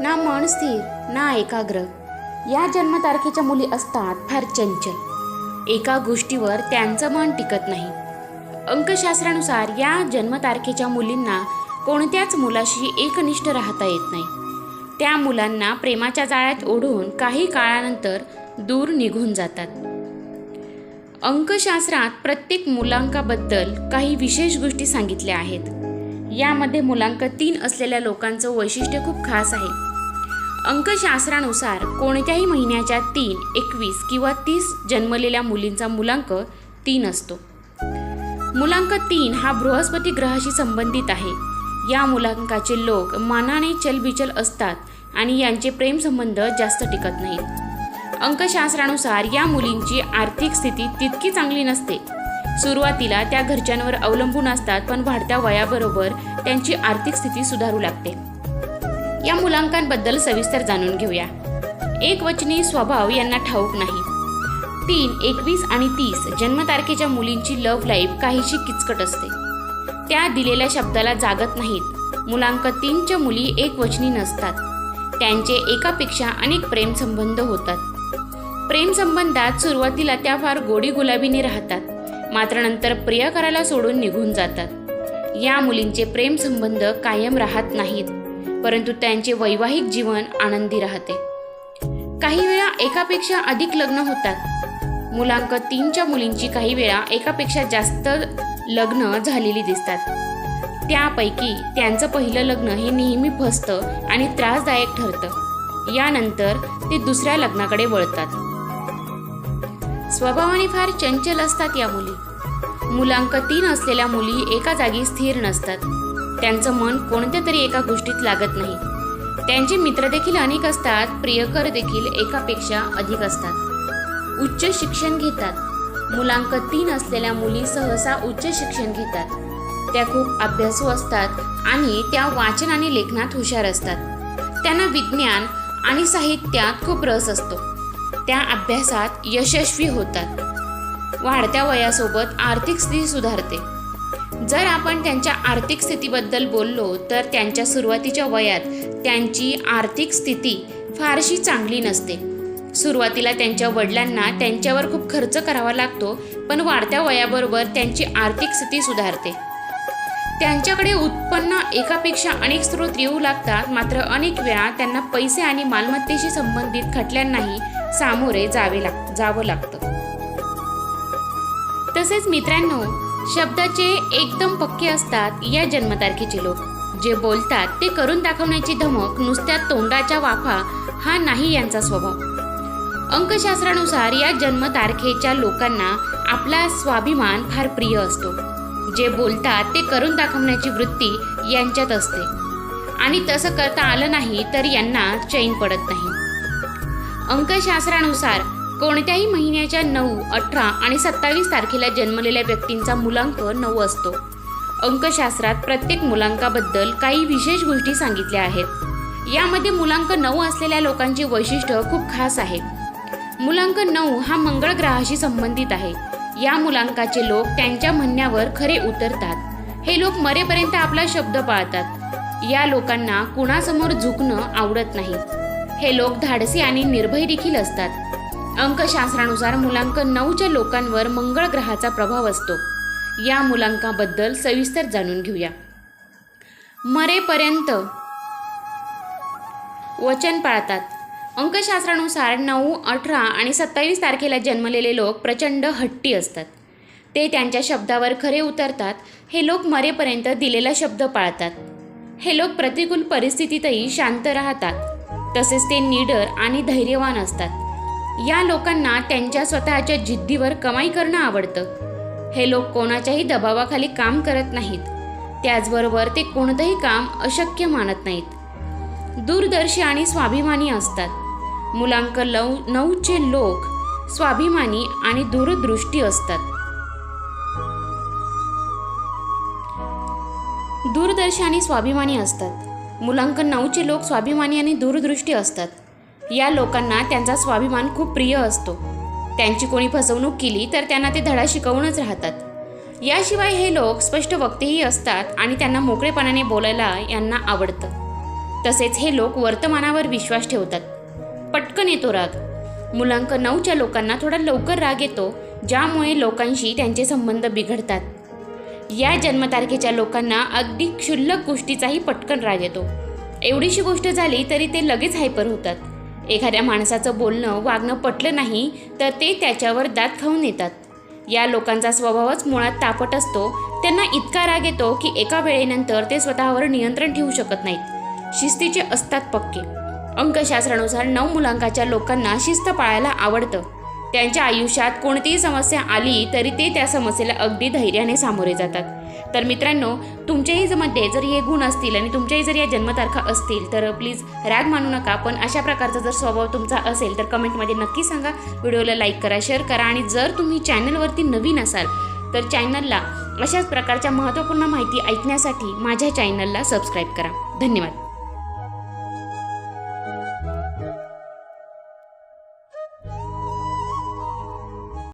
ना मन स्थिर ना एकाग्र. या जन्मतारखेच्या मुली असतात फार चंचल. एका गोष्टीवर त्यांचं मन टिकत नाही. अंकशास्त्रानुसार या जन्मतारखेच्या मुलींना कोणत्याच मुलाशी एकनिष्ठ राहता येत नाही. त्या मुलांना प्रेमाच्या जाळ्यात ओढून काही काळानंतर दूर निघून जातात. अंकशास्त्रात प्रत्येक मुलांकाबद्दल काही विशेष गोष्टी सांगितल्या आहेत. यामध्ये मुलांक तीन असलेल्या लोकांचं वैशिष्ट्य खूप खास आहे. अंकशास्त्रानुसार कोणत्याही महिन्याच्या तीन एकवीस किंवा तीस जन्मलेल्या मुलींचा मुलांक तीन असतो. मुलांक तीन हा बृहस्पती ग्रहाशी संबंधित आहे. या मुलांकाचे लोक मानाने चलबिचल असतात आणि यांचे प्रेमसंबंध जास्त टिकत नाहीत अंकशास्त्रानुसार या मुलींची आर्थिक स्थिती तितकी चांगली नसते. सुरुवातीला त्या घरच्यांवर अवलंबून असतात पण वाढत्या वयाबरोबर त्यांची आर्थिक स्थिती सुधारू लागते. या मुलांकांबद्दल सविस्तर जाणून घेऊया. एक वचनी स्वभाव यांना ठाऊक नाही. तीन एकवीस आणि तीस जन्मतारखेच्या मुलींची लव्ह लाईफ काहीशी किचकट असते. त्या दिलेल्या शब्दाला जागत नाहीत. मुलांक तीनच्या मुली एक वचनी नसतात. त्यांचे एकापेक्षा अनेक प्रेमसंबंध होतात. प्रेमसंबंधात सुरुवातीला त्या फार गोडी गुलाबीने राहतात. मात्र नंतर प्रियकराला सोडून निघून जातात. या मुलींचे प्रेमसंबंध कायम राहत नाहीत. परंतु त्यांचे वैवाहिक जीवन आनंदी राहते. काही वेळा एकापेक्षा अधिक लग्न होतात. मुलांक तीनच्या मुलींची काही वेळा एकापेक्षा जास्त लग्न झालेली दिसतात. त्यापैकी त्यांचं पहिलं लग्न हे नेहमी फसतं आणि त्रासदायक ठरतं. यानंतर ते दुसऱ्या लग्नाकडे वळतात. स्वभावाने फार चंचल असतात या मुली. मुलांक तीन असलेल्या मुली एका जागी स्थिर नसतात. त्यांचं मन कोणत्या तरी एका गोष्टीत लागत नाही. त्यांचे मित्र देखील अनेक असतात प्रियकर देखील एकापेक्षा अधिक असतात. उच्च शिक्षण घेतात. मुलांक तीन असलेल्या मुली सहसा उच्च शिक्षण घेतात. त्या खूप अभ्यासू असतात आणि त्या वाचन आणि लेखनात हुशार असतात. त्यांना विज्ञान आणि साहित्यात खूप रस असतो. त्या अभ्यासात यशस्वी होतात. वाढत्या वयासोबत आर्थिक स्थिती सुधारते. जर आपण त्यांच्या आर्थिक स्थितीबद्दल बोललो तर त्यांच्या सुरुवातीच्या वयात त्यांची आर्थिक स्थिती फारशी चांगली नसते. सुरुवातीला त्यांच्या वडिलांना त्यांच्यावर खूप खर्च करावा लागतो पण वाढत्या वयाबरोबर त्यांची आर्थिक स्थिती सुधारते. त्यांच्याकडे उत्पन्न एकापेक्षा अनेक स्रोत येऊ लागतात मात्र अनेक वेळा त्यांना पैसे आणि मालमत्तेशी संबंधित खटल्यांनाही सामोरे जावे लाग जावं लागतं. तसेच मित्रांनो शब्दाचे एकदम पक्के असतात या जन्मतारखेचे लोक. जे बोलतात ते करून दाखवण्याची धमक नुसत्या तोंडाच्या वाफा हा नाही यांचा स्वभाव. अंकशास्त्रानुसार या जन्मतारखेच्या लोकांना आपला स्वाभिमान फार प्रिय असतो. जे बोलतात ते करून दाखवण्याची वृत्ती यांच्यात असते. आणि तसं करता आलं नाही तर यांना चैन पडत नाही. अंकशास्त्रानुसार कोणत्याही महिन्याच्या नऊ अठरा आणि सत्तावीस तारखेला जन्मलेल्या व्यक्तींचा मुलांक नऊ असतो. अंकशास्त्रात प्रत्येक मुलांकाबद्दल काही विशेष गोष्टी सांगितल्या आहेत. यामध्ये मुलांक नऊ असलेल्या लोकांचे वैशिष्ट्य खूप खास आहे. मुलांक नऊ हा मंगळ ग्रहाशी संबंधित आहे. या मुलांकाचे लोक त्यांच्या म्हणण्यावर खरे उतरतात. हे लोक मरेपर्यंत आपला शब्द पाळतात. या लोकांना कुणासमोर झुकणं आवडत नाही. हे लोक धाडसी आणि निर्भय देखील असतात. अंकशास्त्रानुसार मुलांक नऊच्या लोकांवर मंगळ ग्रहाचा प्रभाव असतो. या मुलांकाबद्दल सविस्तर जाणून घेऊया. मरेपर्यंत वचन पाळतात. अंकशास्त्रानुसार नऊ अठरा आणि सत्तावीस तारखेला जन्मलेले लोक प्रचंड हट्टी असतात. ते त्यांच्या शब्दावर खरे उतरतात. हे लोक मरेपर्यंत दिलेला शब्द पाळतात. हे लोक प्रतिकूल परिस्थितीतही शांत राहतात. तसेच ते निडर आणि धैर्यवान असतात. या लोकांना त्यांच्या स्वतःच्या जिद्दीवर कमाई करणं आवडतं. हे लोक कोणाच्याही दबावाखाली काम करत नाहीत. त्याचबरोबर ते कोणतंही काम अशक्य मानत नाहीत. दूरदर्शी आणि स्वाभिमानी असतात. मुलांक लव नऊचे लोक स्वाभिमानी आणि दूरदृष्टी असतात. दूरदर्शी आणि स्वाभिमानी असतात. मुलांक नऊचे लोक स्वाभिमानी आणि दूरदृष्टी असतात. या लोकांना त्यांचा स्वाभिमान खूप प्रिय असतो. त्यांची कोणी फसवणूक केली तर त्यांना ते धडा शिकवूनच राहतात. याशिवाय हे लोक स्पष्ट वक्तेही असतात आणि त्यांना मोकळेपणाने बोलायला यांना आवडतं. तसेच हे लोक वर्तमानावर विश्वास ठेवतात. पटकन येतो राग. मुलांक नऊच्या लोकांना थोडा लवकर राग येतो ज्यामुळे लोकांशी त्यांचे संबंध बिघडतात. या जन्मतारखेच्या लोकांना अगदी क्षुल्लक गोष्टीचाही पटकन राग येतो. एवढीशी गोष्ट झाली तरी ते लगेच हायपर होतात. एखाद्या माणसाचं बोलणं वागणं पटलं नाही तर ते त्याच्यावर दात खाऊन येतात. या लोकांचा स्वभावच मुळात तापट असतो. त्यांना इतका राग येतो की एका वेळेनंतर ते स्वतःवर नियंत्रण ठेवू शकत नाहीत. शिस्तीचे असतात पक्के. अंकशास्त्रानुसार नऊ मुलांकाच्या लोकांना शिस्त पाळायला आवडतं. त्यांच्या आयुष्यात कोणतीही समस्या आली तरी ते त्या समस्येला अगदी धैर्याने सामोरे जातात. तर मित्रांनो तुमच्याही मध्ये जर हे गुण असतील आणि तुमच्याही जर या जन्मतारखा असतील तर प्लीज राग मानू नका. पण अशा प्रकारचा जर स्वभाव तुमचा असेल तर कमेंटमध्ये नक्की सांगा. व्हिडिओला लाईक करा शेअर करा आणि जर तुम्ही चॅनलवरती नवीन असाल तर चॅनलला अशाच प्रकारच्या महत्त्वपूर्ण माहिती ऐकण्यासाठी माझ्या चॅनलला सबस्क्राईब करा. धन्यवाद.